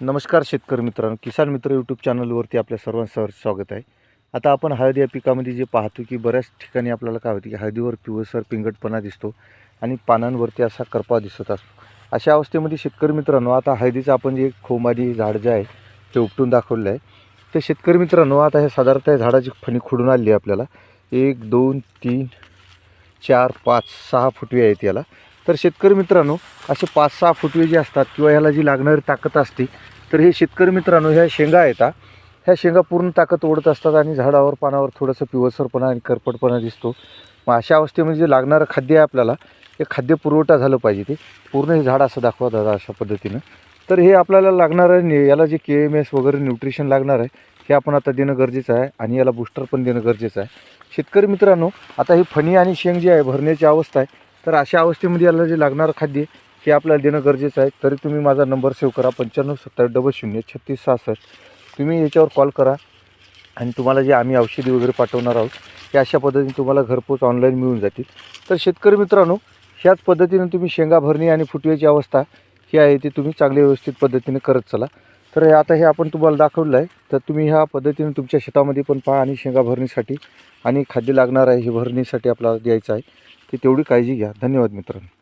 नमस्कार शेतकरी मित्रांनो. किसान मित्र यूट्यूब चॅनलवरती आपल्या सर्वांसह स्वागत आहे. आता आपण हळद या पिकामध्ये जे पाहतो की बऱ्याच ठिकाणी आपल्याला काय होतं की हळदीवर पिवळसर पिंगटपणा दिसतो आणि पानांवरती असा करपा दिसत असतो. अशा अवस्थेमध्ये शेतकरी मित्रांनो आता हळदीचं आपण जे खोमादी झाड जे आहे ते उपटून दाखवलेलं आहे. तर शेतकरी मित्रांनो आता हे साधारणतः या झाडाची फणी खुडून आली आहे आपल्याला. एक दोन तीन चार पाच सहा फुटवे आहेत याला. तर शेतकरी मित्रांनो असे पाच सहा फुटवे जे असतात किंवा ह्याला जी लागणारी ताकद असते तर हे शेतकरी मित्रांनो ह्या शेंगा येतात ह्या शेंगा पूर्ण ताकद ओढत असतात आणि झाडावर पानावर थोडंसं पिवळसरपणा आणि करपटपणा दिसतो. मग अशा अवस्थेमध्ये जे लागणारं खाद्य आहे आपल्याला हे खाद्य पुरवठा झालं पाहिजे ते. पूर्ण हे झाड असं दाखवा दादा अशा पद्धतीनं. तर हे आपल्याला लागणारं ने- याला जे के एम एस वगैरे न्यूट्रिशन लागणार आहे हे आपण आता देणं गरजेचं आहे आणि याला बूस्टर पण देणं गरजेचं आहे. शेतकरी मित्रांनो आता ही फणी आणि शेंग जी आहे भरण्याची अवस्था आहे तर अशा अवस्थेमध्ये याला जे लागणारं खाद्य हे आपल्याला देणं गरजेचं आहे. तरी तुम्ही माझा नंबर सेव्ह करा पंच्याण्णव सत्तर डबल शून्य छत्तीस सहासष्ट. तुम्ही याच्यावर कॉल करा आणि तुम्हाला जे आम्ही औषधी वगैरे पाठवणार आहोत हे अशा पद्धतीने तुम्हाला घरपोच ऑनलाईन मिळून जातील. तर शेतकरी मित्रांनो ह्याच पद्धतीने तुम्ही शेंगा भरणी आणि फुटव्याची अवस्था ही आहे ती तुम्ही चांगली व्यवस्थित पद्धतीने करत चला. तर हे आता हे आपण तुम्हाला दाखवलं आहे. तर तुम्ही ह्या पद्धतीने तुमच्या शेतामध्ये पण पहा आणि शेंगा भरणीसाठी आणि खाद्य लागणार आहे हे भरणीसाठी आपल्याला द्यायचं आहे. ते तेवढी काळजी घ्या. धन्यवाद मित्रांनो.